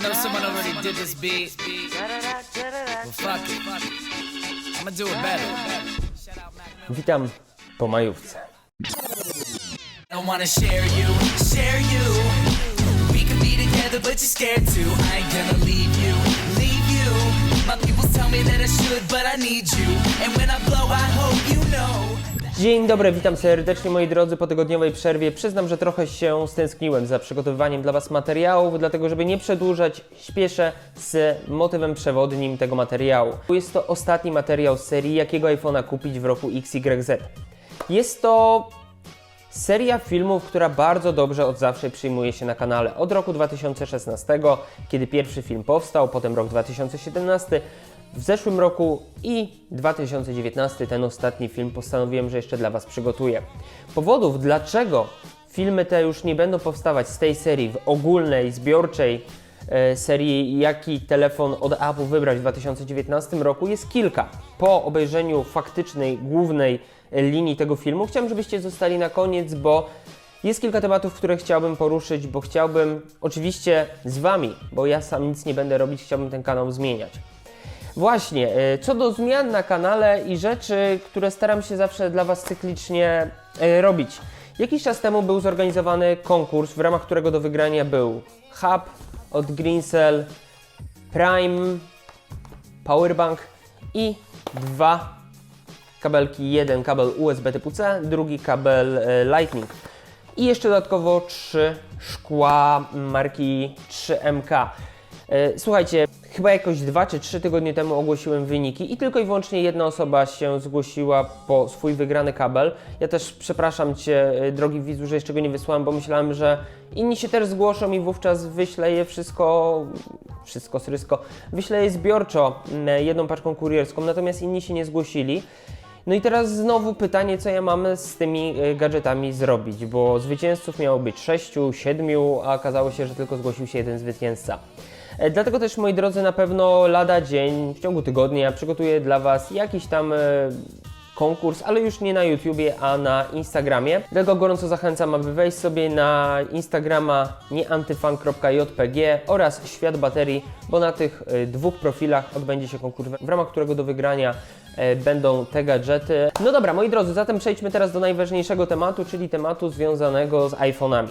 I know someone already did this beat. Well, fuck it. I'ma do it better. Witam po majówce. I don't wanna share you, share you. We can be together, but you're scared to. I ain't gonna leave you, leave you. My people tell me that I should, but I need you. And when I blow, I hope you know. Dzień dobry, witam serdecznie moi drodzy po tygodniowej przerwie. Przyznam, że trochę się stęskniłem za przygotowywaniem dla Was materiałów, dlatego żeby nie przedłużać, śpieszę z motywem przewodnim tego materiału. Jest to ostatni materiał z serii Jakiego iPhone'a kupić w roku XYZ. Jest to Seria filmów, która bardzo dobrze od zawsze przyjmuje się na kanale. Od roku 2016, kiedy pierwszy film powstał, potem rok 2017, w zeszłym roku i 2019, ten ostatni film, postanowiłem, że jeszcze dla Was przygotuję. Powodów, dlaczego filmy te już nie będą powstawać z tej serii w ogólnej, zbiorczej e, serii Jaki telefon od Apple wybrać w 2019 roku jest kilka. Po obejrzeniu faktycznej, głównej e, linii tego filmu chciałem, żebyście zostali na koniec, bo jest kilka tematów, które chciałbym poruszyć, bo chciałbym oczywiście z Wami, bo ja sam nic nie będę robić, chciałbym ten kanał zmieniać. Właśnie, e, co do zmian na kanale i rzeczy, które staram się zawsze dla Was cyklicznie e, robić. Jakiś czas temu był zorganizowany konkurs, w ramach którego do wygrania był Hub od Greencell, Prime, Powerbank i dwa kabelki. Jeden kabel USB typu C, drugi kabel e, Lightning. I jeszcze dodatkowo trzy szkła marki 3MK. E, Słuchajcie, chyba jakoś dwa czy trzy tygodnie temu ogłosiłem wyniki i tylko i wyłącznie jedna osoba się zgłosiła po swój wygrany kabel. Ja też przepraszam Cię, e, drogi widzu, że jeszcze go nie wysłałem, bo myślałem, że inni się też zgłoszą i wówczas wyślę je wszystko, wszystko srysko, wyślę je zbiorczo m, jedną paczką kurierską, natomiast inni się nie zgłosili. No i teraz znowu pytanie, co ja mam z tymi e, gadżetami zrobić, bo zwycięzców miało być 6, 7, a okazało się, że tylko zgłosił się jeden zwycięzca. E, Dlatego też, moi drodzy, na pewno lada dzień, w ciągu tygodnia przygotuję dla Was jakiś tam e, konkurs, ale już nie na YouTubie, a na Instagramie. Dlatego gorąco zachęcam, aby wejść sobie na Instagrama nieantyfan.jpg oraz Świat Baterii, bo na tych e, dwóch profilach odbędzie się konkurs, w ramach którego do wygrania e, będą te gadżety. No dobra, moi drodzy, zatem przejdźmy teraz do najważniejszego tematu, czyli tematu związanego z iPhone'ami.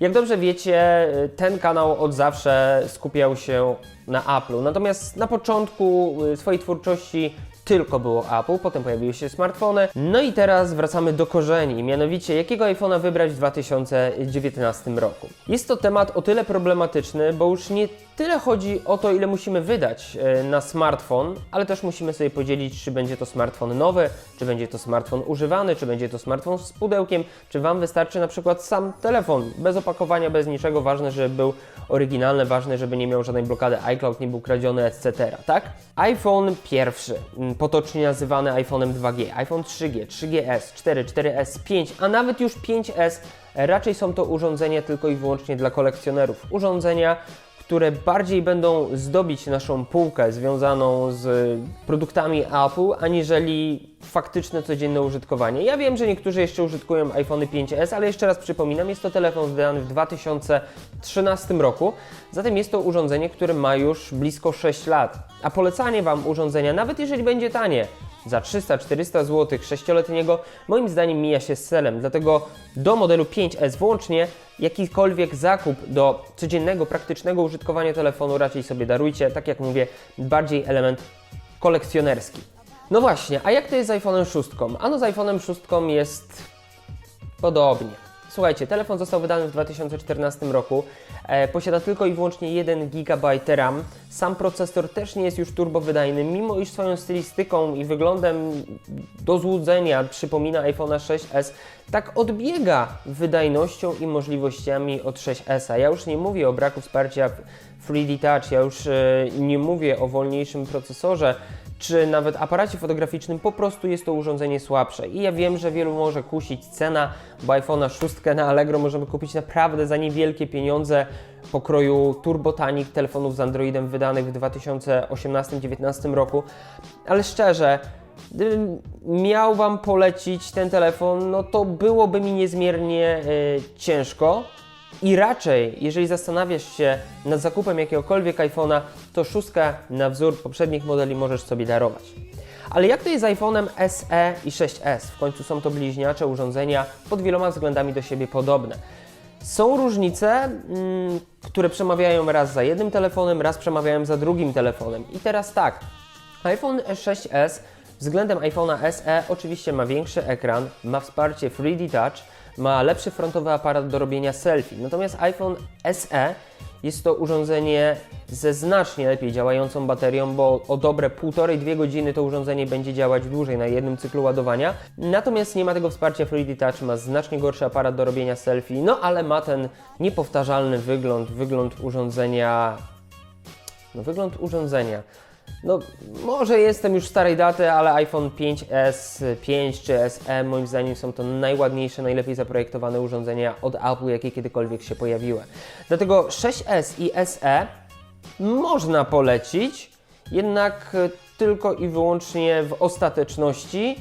Jak dobrze wiecie, e, ten kanał od zawsze skupiał się na Apple'u, natomiast na początku swojej twórczości tylko było Apple, potem pojawiły się smartfony. No i teraz wracamy do korzeni, mianowicie jakiego iPhone'a wybrać w 2019 roku. Jest to temat o tyle problematyczny, bo już nie tyle chodzi o to, ile musimy wydać e, na smartfon, ale też musimy sobie podzielić, czy będzie to smartfon nowy, czy będzie to smartfon używany, czy będzie to smartfon z pudełkiem, czy Wam wystarczy na przykład sam telefon, bez opakowania, bez niczego, ważne, żeby był oryginalny, ważne, żeby nie miał żadnej blokady iCloud, nie był kradziony, etc., tak? iPhone pierwszy, potocznie nazywany iPhone'em 2G, iPhone 3G, 3GS, 4, 4S, 5, a nawet już 5S, raczej są to urządzenia tylko i wyłącznie dla kolekcjonerów. Urządzenia, które bardziej będą zdobić naszą półkę związaną z produktami Apple, aniżeli faktyczne codzienne użytkowanie. Ja wiem, że niektórzy jeszcze użytkują iPhone 5S, ale jeszcze raz przypominam, jest to telefon wydany w 2013 roku, zatem jest to urządzenie, które ma już blisko 6 lat. A polecanie Wam urządzenia, nawet jeżeli będzie tanie, za 300-400 zł sześcioletniego, moim zdaniem mija się z celem. Dlatego do modelu 5S włącznie jakikolwiek zakup do codziennego, praktycznego użytkowania telefonu raczej sobie darujcie. Tak jak mówię, bardziej element kolekcjonerski. No właśnie, a jak to jest z iPhone'em 6? Ano z iPhone'em 6 jest Podobnie. Słuchajcie, telefon został wydany w 2014 roku. E, posiada tylko i wyłącznie 1 GB RAM. Sam procesor też nie jest już turbowydajny, mimo iż swoją stylistyką i wyglądem do złudzenia przypomina iPhone'a 6s, tak odbiega wydajnością i możliwościami od 6s. Ja już nie mówię o braku wsparcia 3D Touch, ja już e, nie mówię o wolniejszym procesorze, czy nawet aparacie fotograficznym, po prostu jest to urządzenie słabsze. I ja wiem, że wielu może kusić cena, bo iPhone'a 6 na Allegro możemy kupić naprawdę za niewielkie pieniądze pokroju turbotanik telefonów z Androidem wydanych w 2018-2019 roku. Ale szczerze, gdybym miał Wam polecić ten telefon, no to byłoby mi niezmiernie e, ciężko, I raczej, jeżeli zastanawiasz się nad zakupem jakiegokolwiek iPhone'a, to szóstka na wzór poprzednich modeli możesz sobie darować. Ale jak to jest z iPhone'em SE i 6S? W końcu są to bliźniacze urządzenia pod wieloma względami do siebie podobne. Są różnice, mm, które przemawiają raz za jednym telefonem, raz przemawiają za drugim telefonem. I teraz tak, iPhone 6s względem iPhone'a SE oczywiście ma większy ekran, ma wsparcie 3D Touch, ma lepszy frontowy aparat do robienia selfie. Natomiast iPhone SE jest to urządzenie ze znacznie lepiej działającą baterią, bo o dobre 1,5-2 godziny to urządzenie będzie działać dłużej na jednym cyklu ładowania. Natomiast nie ma tego wsparcia 3D Touch, ma znacznie gorszy aparat do robienia selfie, no ale ma ten niepowtarzalny wygląd, wygląd urządzenia no wygląd urządzenia. No, może jestem już starej daty, ale iPhone 5S, 5 czy SE moim zdaniem są to najładniejsze, najlepiej zaprojektowane urządzenia od Apple, jakie kiedykolwiek się pojawiły. Dlatego 6S i SE można polecić, jednak tylko i wyłącznie w ostateczności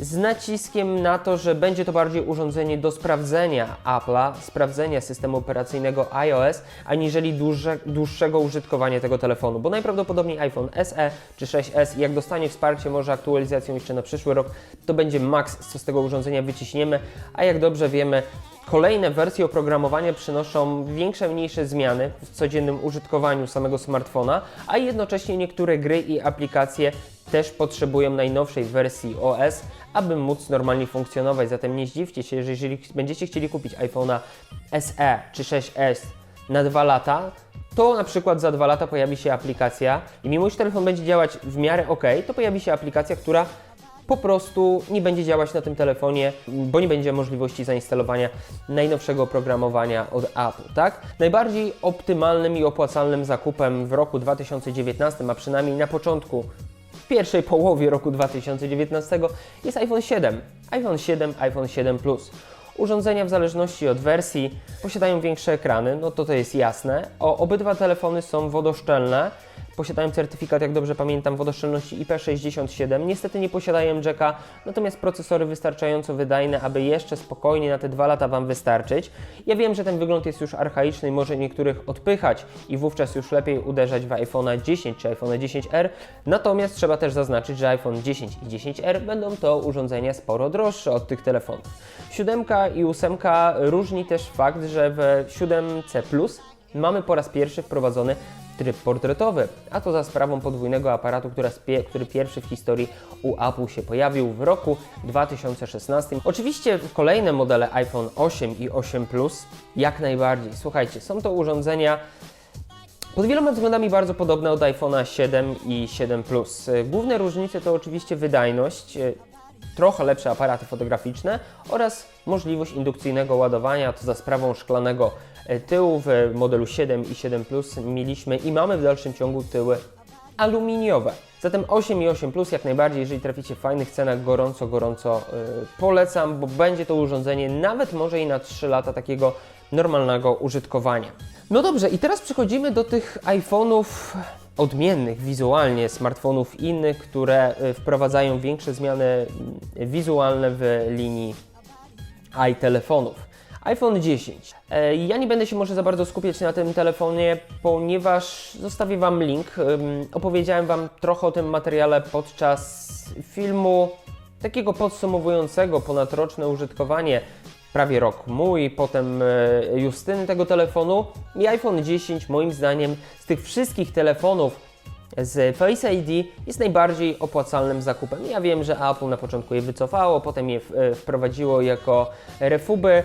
z naciskiem na to, że będzie to bardziej urządzenie do sprawdzenia Apple'a, sprawdzenia systemu operacyjnego iOS, aniżeli dłuższe, dłuższego użytkowania tego telefonu, bo najprawdopodobniej iPhone SE czy 6S, jak dostanie wsparcie może aktualizacją jeszcze na przyszły rok, to będzie maks, co z tego urządzenia wyciśniemy, a jak dobrze wiemy, Kolejne wersje oprogramowania przynoszą większe, mniejsze zmiany w codziennym użytkowaniu samego smartfona, a jednocześnie niektóre gry i aplikacje też potrzebują najnowszej wersji OS, aby móc normalnie funkcjonować. Zatem nie zdziwcie się, że jeżeli będziecie chcieli kupić iPhone'a SE czy 6S na 2 lata, to na przykład za 2 lata pojawi się aplikacja i mimo że telefon będzie działać w miarę ok, to pojawi się aplikacja, która po prostu nie będzie działać na tym telefonie, bo nie będzie możliwości zainstalowania najnowszego oprogramowania od Apple, tak? Najbardziej optymalnym i opłacalnym zakupem w roku 2019, a przynajmniej na początku pierwszej połowie roku 2019 jest iPhone 7. iPhone 7, iPhone 7 Plus. Urządzenia w zależności od wersji posiadają większe ekrany, no to to jest jasne. O, obydwa telefony są wodoszczelne, posiadają certyfikat, jak dobrze pamiętam, wodoszczelności IP67. Niestety nie posiadają jacka, natomiast procesory wystarczająco wydajne, aby jeszcze spokojnie na te dwa lata Wam wystarczyć. Ja wiem, że ten wygląd jest już archaiczny i może niektórych odpychać i wówczas już lepiej uderzać w iPhone'a 10 czy iPhone'a 10R. Natomiast trzeba też zaznaczyć, że iPhone 10 i 10R będą to urządzenia sporo droższe od tych telefonów. 7 i 8 różni też fakt, że w 7C Plus mamy po raz pierwszy wprowadzony tryb portretowy, a to za sprawą podwójnego aparatu, który pierwszy w historii u Apple się pojawił w roku 2016. Oczywiście kolejne modele iPhone 8 i 8 Plus jak najbardziej. Słuchajcie, są to urządzenia pod wieloma względami bardzo podobne od iPhone'a 7 i 7 Plus. Główne różnice to oczywiście wydajność, trochę lepsze aparaty fotograficzne oraz możliwość indukcyjnego ładowania, to za sprawą szklanego y, tyłu w modelu 7 i 7 Plus mieliśmy i mamy w dalszym ciągu tyły aluminiowe. Zatem 8 i 8 Plus jak najbardziej, jeżeli traficie w fajnych cenach, gorąco, gorąco y, polecam, bo będzie to urządzenie nawet może i na 3 lata takiego normalnego użytkowania. No dobrze, i teraz przechodzimy do tych iPhone'ów odmiennych wizualnie, smartfonów innych, które y, wprowadzają większe zmiany y, wizualne w linii iTelefonów. iPhone 10. E, Ja nie będę się może za bardzo skupiać na tym telefonie, ponieważ zostawię Wam link. Opowiedziałem Wam trochę o tym materiale podczas filmu takiego podsumowującego ponadroczne użytkowanie. Prawie rok mój, potem e, Justyny tego telefonu i iPhone 10 moim zdaniem z tych wszystkich telefonów z Face ID jest najbardziej opłacalnym zakupem. Ja wiem, że Apple na początku je wycofało, potem je e, wprowadziło jako refuby,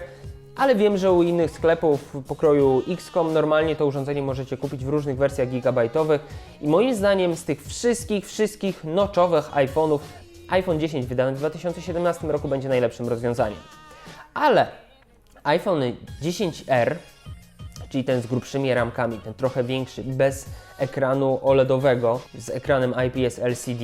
ale wiem, że u innych sklepów pokroju XCOM normalnie to urządzenie możecie kupić w różnych wersjach gigabajtowych i moim zdaniem z tych wszystkich, wszystkich noczowych iPhone'ów iPhone 10 wydany w 2017 roku będzie najlepszym rozwiązaniem. Ale iPhone 10R czyli ten z grubszymi ramkami, ten trochę większy, bez ekranu OLEDowego, z ekranem IPS LCD,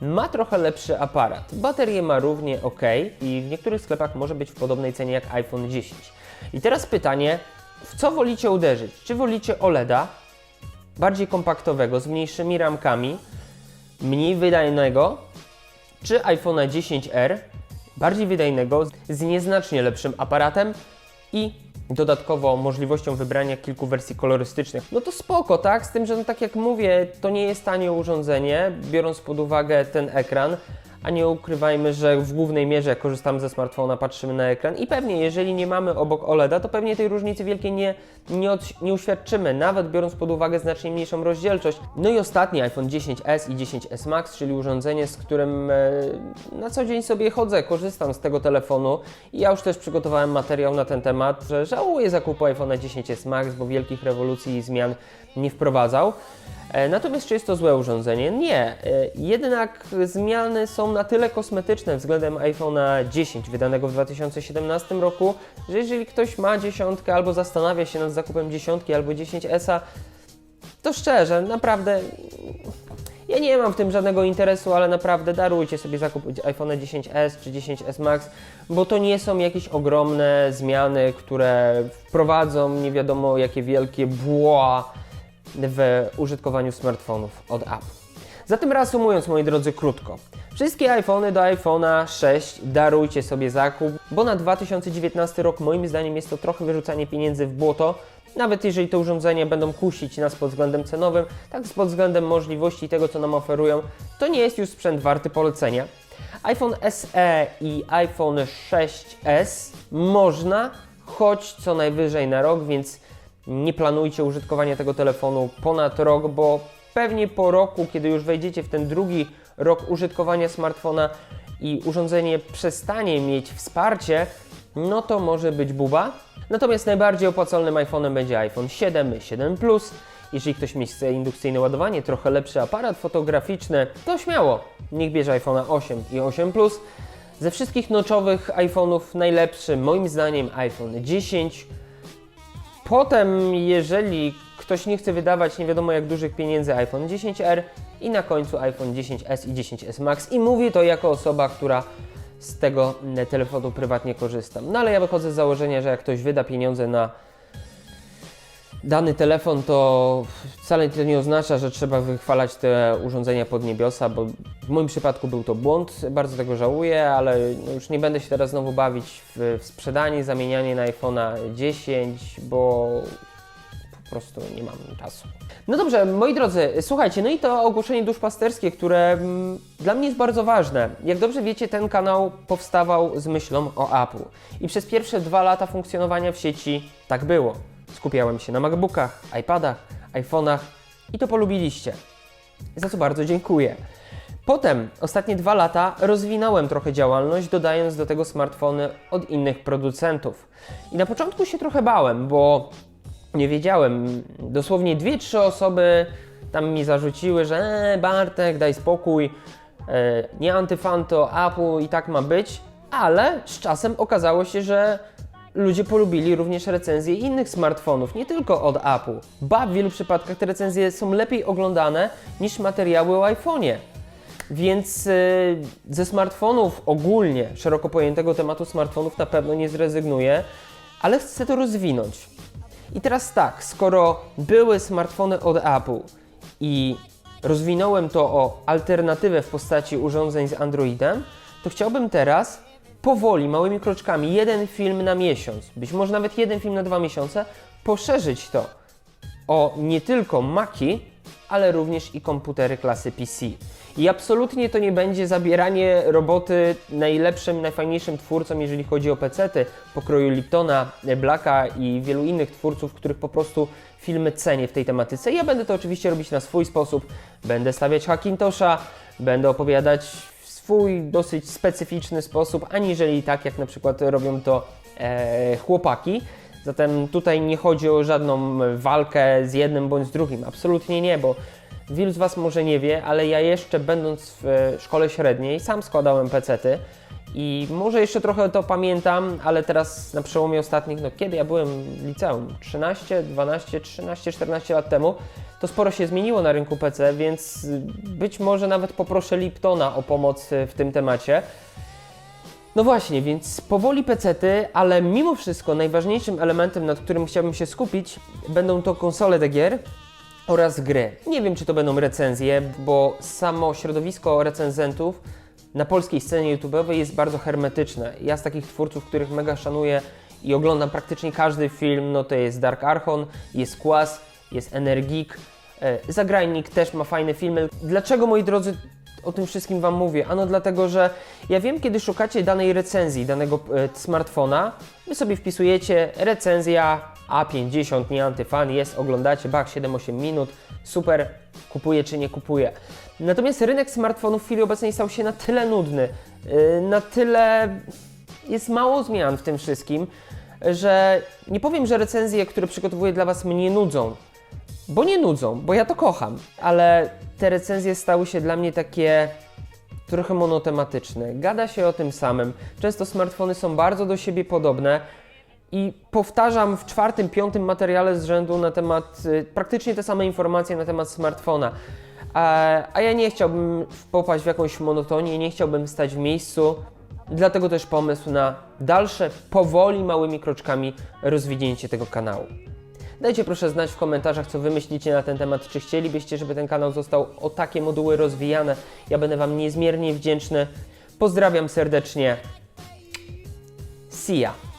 ma trochę lepszy aparat. Baterię ma równie ok i w niektórych sklepach może być w podobnej cenie jak iPhone 10. I teraz pytanie, w co wolicie uderzyć? Czy wolicie OLEDa, bardziej kompaktowego, z mniejszymi ramkami, mniej wydajnego, czy iPhone'a 10R, bardziej wydajnego, z nieznacznie lepszym aparatem i dodatkowo możliwością wybrania kilku wersji kolorystycznych, no to spoko, tak? Z tym, że no, tak jak mówię, to nie jest tanie urządzenie, biorąc pod uwagę ten ekran, a nie ukrywajmy, że w głównej mierze jak korzystamy ze smartfona, patrzymy na ekran i pewnie jeżeli nie mamy obok OLEDa, to pewnie tej różnicy wielkiej nie, nie, od, nie uświadczymy, nawet biorąc pod uwagę znacznie mniejszą rozdzielczość. No i ostatni iPhone 10s i 10s Max, czyli urządzenie, z którym e, na co dzień sobie chodzę, korzystam z tego telefonu i ja już też przygotowałem materiał na ten temat, że żałuję zakupu iPhone'a 10s Max, bo wielkich rewolucji i zmian nie wprowadzał. E, Natomiast czy jest to złe urządzenie? Nie. E, Jednak zmiany są na tyle kosmetyczne względem iPhone'a 10 wydanego w 2017 roku, że jeżeli ktoś ma dziesiątkę albo zastanawia się nad zakupem dziesiątki albo 10S, to szczerze, naprawdę ja nie mam w tym żadnego interesu, ale naprawdę darujcie sobie zakup iPhone 10s czy 10s Max, bo to nie są jakieś ogromne zmiany, które wprowadzą nie wiadomo jakie wielkie bła w użytkowaniu smartfonów od Apple. Zatem reasumując, moi drodzy, krótko. Wszystkie iPhony do iPhone'a 6 darujcie sobie zakup, bo na 2019 rok moim zdaniem jest to trochę wyrzucanie pieniędzy w błoto. Nawet jeżeli te urządzenia będą kusić nas pod względem cenowym, tak pod względem możliwości tego, co nam oferują, to nie jest już sprzęt warty polecenia. iPhone SE i iPhone 6s można, choć co najwyżej na rok, więc nie planujcie użytkowania tego telefonu ponad rok, bo pewnie po roku, kiedy już wejdziecie w ten drugi rok użytkowania smartfona i urządzenie przestanie mieć wsparcie, no to może być buba. Natomiast najbardziej opłacalnym iPhone'em będzie iPhone 7 i 7 Plus. Jeżeli ktoś mi chce indukcyjne ładowanie, trochę lepszy aparat fotograficzny, to śmiało, niech bierze iPhone'a 8 i 8 Plus. Ze wszystkich noczowych iPhone'ów najlepszy moim zdaniem iPhone 10. Potem, jeżeli ktoś nie chce wydawać nie wiadomo jak dużych pieniędzy, iPhone 10R i na końcu iPhone 10s i 10s Max. I mówię to jako osoba, która z tego mm, telefonu prywatnie korzystam. No ale ja wychodzę z założenia, że jak ktoś wyda pieniądze na dany telefon, to wcale to nie oznacza, że trzeba wychwalać te urządzenia pod niebiosa, bo w moim przypadku był to błąd, bardzo tego żałuję, ale no już nie będę się teraz znowu bawić w, w sprzedanie, zamienianie na iPhone'a 10, bo po prostu nie mam czasu. No dobrze, moi drodzy, słuchajcie, no i to ogłoszenie duszpasterskie, które mm, dla mnie jest bardzo ważne. Jak dobrze wiecie, ten kanał powstawał z myślą o Apple. I przez pierwsze dwa lata funkcjonowania w sieci tak było. Skupiałem się na MacBookach, iPadach, iPhone'ach i to polubiliście. Za co bardzo dziękuję. Potem, ostatnie dwa lata, rozwinąłem trochę działalność, dodając do tego smartfony od innych producentów. I na początku się trochę bałem, bo nie wiedziałem. Dosłownie dwie, trzy osoby tam mi zarzuciły, że e, Bartek, daj spokój, e, nie antyfanto, Apple i tak ma być, ale z czasem okazało się, że ludzie polubili również recenzje innych smartfonów, nie tylko od Apple. Ba, w wielu przypadkach te recenzje są lepiej oglądane niż materiały o iPhone'ie. Więc y, ze smartfonów ogólnie, szeroko pojętego tematu smartfonów na pewno nie zrezygnuję, ale chcę to rozwinąć. I teraz tak, skoro były smartfony od Apple i rozwinąłem to o alternatywę w postaci urządzeń z Androidem, to chciałbym teraz powoli, małymi kroczkami, jeden film na miesiąc, być może nawet jeden film na dwa miesiące, poszerzyć to o nie tylko Maci, ale również i komputery klasy PC. I absolutnie to nie będzie zabieranie roboty najlepszym, najfajniejszym twórcom, jeżeli chodzi o PC-ty, pokroju Liptona, Blacka i wielu innych twórców, których po prostu filmy cenię w tej tematyce. Ja będę to oczywiście robić na swój sposób. Będę stawiać Hackintosha, będę opowiadać swój dosyć specyficzny sposób, aniżeli tak jak na przykład robią to e, chłopaki. Zatem tutaj nie chodzi o żadną walkę z jednym bądź z drugim. Absolutnie nie, bo wielu z Was może nie wie, ale ja jeszcze będąc w szkole średniej sam składałem pecety i może jeszcze trochę to pamiętam, ale teraz na przełomie ostatnich, no kiedy ja byłem w liceum, 13, 12, 13, 14 lat temu, to sporo się zmieniło na rynku PC, więc być może nawet poproszę Liptona o pomoc y, w tym temacie. No właśnie, więc powoli pecety, ale mimo wszystko najważniejszym elementem, nad którym chciałbym się skupić, będą to konsole do gier oraz gry. Nie wiem, czy to będą recenzje, bo samo środowisko recenzentów na polskiej scenie YouTube'owej jest bardzo hermetyczne. Ja z takich twórców, których mega szanuję i oglądam praktycznie każdy film, no to jest Dark Archon, jest Quas, jest Energik, e, Zagrajnik też ma fajne filmy. Dlaczego, moi drodzy, o tym wszystkim Wam mówię? Ano dlatego, że ja wiem, kiedy szukacie danej recenzji, danego e, smartfona, Wy sobie wpisujecie recenzja A50, nie antyfan, jest, oglądacie, bach, 7-8 minut, super, kupuję czy nie kupuję. Natomiast rynek smartfonów w chwili obecnej stał się na tyle nudny, yy, na tyle jest mało zmian w tym wszystkim, że nie powiem, że recenzje, które przygotowuję dla Was mnie nudzą, bo nie nudzą, bo ja to kocham, ale te recenzje stały się dla mnie takie trochę monotematyczne. Gada się o tym samym. Często smartfony są bardzo do siebie podobne i powtarzam w czwartym, piątym materiale z rzędu na temat, y, praktycznie te same informacje na temat smartfona. A, a ja nie chciałbym popaść w jakąś monotonię, nie chciałbym stać w miejscu. Dlatego też pomysł na dalsze, powoli, małymi kroczkami rozwinięcie tego kanału. Dajcie proszę znać w komentarzach, co wy myślicie na ten temat. Czy chcielibyście, żeby ten kanał został o takie moduły rozwijane? Ja będę Wam niezmiernie wdzięczny. Pozdrawiam serdecznie. See ya.